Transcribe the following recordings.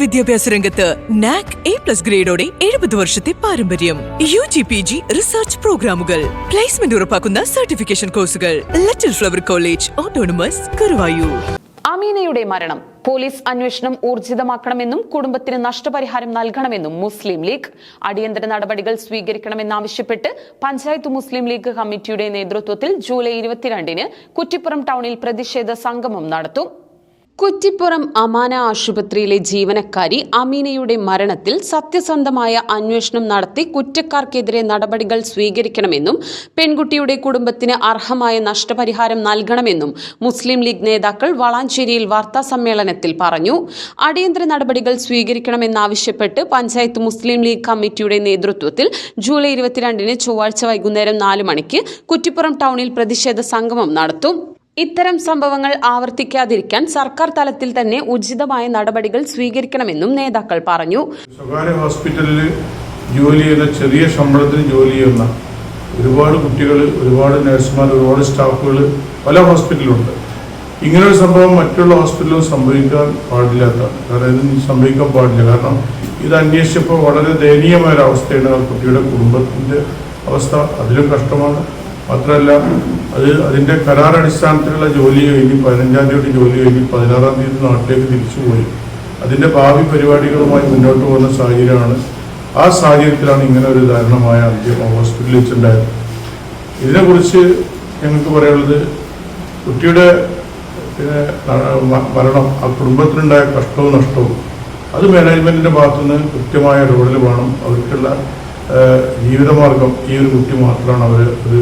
വിദ്യാഭ്യാസ രംഗത്ത് NAAC A plus ഗ്രേഡോടെ എഴുപത് വർഷത്തെ പാരമ്പര്യം. U G P G research പ്രോഗ്രാമുകൾ പ്ലേസ്മെന്റ് ഉറപ്പാക്കുന്ന സർട്ടിഫിക്കേഷൻ കോഴ്സുകൾ little flower college autonomous Karuvayur അമീനയുടെ മരണം പോലീസ് അന്വേഷണം ഊർജിതമാക്കണമെന്നും കുടുംബത്തിന് നഷ്ടപരിഹാരം നൽകണമെന്നും മുസ്ലിം ലീഗ് അടിയന്തര നടപടികൾ സ്വീകരിക്കണമെന്നാവശ്യപ്പെട്ട് പഞ്ചായത്ത് മുസ്ലിം ലീഗ് കമ്മിറ്റിയുടെ നേതൃത്വത്തിൽ ജൂലൈ ഇരുപത്തിരണ്ടിന് കുറ്റിപ്പുറം ടൗണിൽ പ്രതിഷേധ സംഗമം നടത്തും. കുറ്റിപ്പുറം അമാന ആശുപത്രിയിലെ ജീവനക്കാരി അമീനയുടെ മരണത്തിൽ സത്യസന്ധമായ അന്വേഷണം നടത്തി കുറ്റക്കാർക്കെതിരെ നടപടികൾ സ്വീകരിക്കണമെന്നും പെൺകുട്ടിയുടെ കുടുംബത്തിന് അർഹമായ നഷ്ടപരിഹാരം നൽകണമെന്നും മുസ്ലിം ലീഗ് നേതാക്കൾ വളാഞ്ചേരിയിൽ വാർത്താ സമ്മേളനത്തിൽ പറഞ്ഞു. അടിയന്തര നടപടികൾ സ്വീകരിക്കണമെന്നാവശ്യപ്പെട്ട് പഞ്ചായത്ത് മുസ്ലിം ലീഗ് കമ്മിറ്റിയുടെ നേതൃത്വത്തിൽ ജൂലൈ ഇരുപത്തിരണ്ടിന് ചൊവ്വാഴ്ച വൈകുന്നേരം നാല് മണിക്ക് കുറ്റിപ്പുറം ടൗണിൽ പ്രതിഷേധ സംഗമം നടത്തും. ഇത്തരം സംഭവങ്ങൾ ആവർത്തിക്കാതിരിക്കാൻ സർക്കാർ തലത്തിൽ തന്നെ ഉചിതമായ നടപടികൾ സ്വീകരിക്കണമെന്നും നേതാക്കൾ പറഞ്ഞു. സ്വകാര്യ ഹോസ്പിറ്റലിൽ ജോലി ചെയ്യുന്ന ചെറിയ ശമ്പളത്തിന് ജോലി ചെയ്യുന്ന ഒരുപാട് കുട്ടികൾ ഒരുപാട് നഴ്സുമാർ ഒരുപാട് സ്റ്റാഫുകൾ പല ഹോസ്പിറ്റലുണ്ട് ഇങ്ങനൊരു സംഭവം മറ്റുള്ള ഹോസ്പിറ്റലും സംഭവിക്കാൻ പാടില്ലാത്തതാണ് കാരണം ഇത് സംഭവിക്കാൻ പാടില്ല. കാരണം ഇത് അന്വേഷിച്ചപ്പോൾ വളരെ ദയനീയമായ ഒരു അവസ്ഥയാണ് ആ കുട്ടിയുടെ കുടുംബത്തിന്റെ അവസ്ഥ. അതിലും കഷ്ടമാണ്. മാത്രമല്ല അത് അതിന്റെ കരാറടിസ്ഥാനത്തിലുള്ള ജോലി കഴിഞ്ഞ് പതിനഞ്ചാം തീയതി ജോലി കഴിഞ്ഞ് പതിനാറാം തീയതി നാട്ടിലേക്ക് തിരിച്ചുപോയി അതിന്റെ ഭാവി പരിപാടികളുമായി മുന്നോട്ട് പോകുന്ന സാഹചര്യമാണ്. ആ സാഹചര്യത്തിലാണ് ഇങ്ങനെ ഒരു ദാരുണമായ അന്ത്യം ഹോസ്പിറ്റലിൽ വെച്ചിട്ടുണ്ടായത്. ഇതിനെക്കുറിച്ച് ഞങ്ങൾക്ക് പറയാനുള്ളത് കുട്ടിയുടെ പിന്നെ മരണം ആ കുടുംബത്തിനുണ്ടായ കഷ്ടവും നഷ്ടവും അത് മാനേജ്മെന്റിന്റെ ഭാഗത്തുനിന്ന് കൃത്യമായ ഇടപെടൽ വേണം. അവർക്കുള്ള ജീവിതമാർഗം ഈ ഒരു കുട്ടി മാത്രമാണ് അവർ ഒരു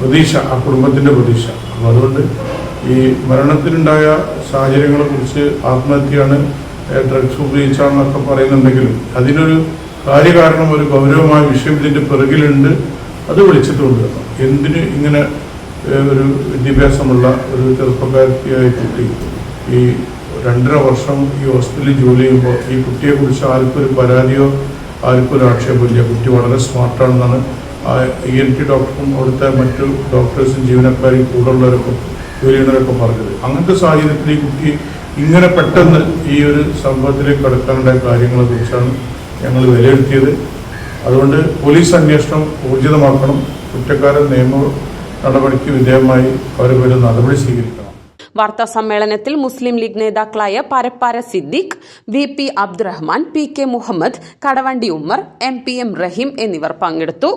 പ്രതീക്ഷ ആ കുടുംബത്തിന്റെ പ്രതീക്ഷ. അപ്പോൾ അതുകൊണ്ട് ഈ മരണത്തിനുണ്ടായ സാഹചര്യങ്ങളെ കുറിച്ച് ആത്മഹത്യയാണ് ഡ്രഗ്സ് ഉപയോഗിച്ചാണെന്നൊക്കെ പറയുന്നുണ്ടെങ്കിലും അതിനൊരു കാര്യകാരണം ഒരു ഗൗരവമായ വിഷയം ഇതിന്റെ പിറകിലുണ്ട്. അത് വിളിച്ചിട്ട് കൊണ്ടുവരണം എന്തിന് ഇങ്ങനെ ഒരു വിദ്യാഭ്യാസമുള്ള ഒരു ചെറുപ്പക്കാരിയായ കുട്ടി ഈ രണ്ടര വർഷം ഈ ഹോസ്പിറ്റലിൽ ജോലി ചെയ്യുമ്പോൾ ഈ കുട്ടിയെക്കുറിച്ച് ആർക്കൊരു പരാതിയോ ആർക്കൊരു ആക്ഷേപമില്ല. കുട്ടി വളരെ സ്മാർട്ടാണെന്നാണ് ഇ എൻ ടി ഡോക്ടറും അവിടുത്തെ മറ്റു ഡോക്ടേഴ്സും ജീവനക്കാരും കൂടുള്ളവരൊക്കെ ജോലി ചെയ്യുന്നവരൊക്കെ പറഞ്ഞത്. അങ്ങനത്തെ സാഹചര്യത്തിൽ ഈ കുട്ടി ഇങ്ങനെ പെട്ടെന്ന് ഈ ഒരു സംഭവത്തിലേക്ക് കടക്കാനുള്ള കാര്യങ്ങളെ കുറിച്ചാണ് ഞങ്ങൾ വിലയിരുത്തിയത്. അതുകൊണ്ട് പോലീസ് അന്വേഷണം ഊർജിതമാക്കണം. കുറ്റക്കാരൻ നിയമ നടപടിക്ക് വിധേയമായി അവരെ നടപടി സ്വീകരിക്കണം. വാർത്താ സമ്മേളനത്തിൽ മുസ്ലിം ലീഗ് നേതാക്കളായ Parappara Siddique V P Abdurahman P K Muhammad Kadavandi Ummer M P M Rahim എന്നിവർ പങ്കെടുത്തു.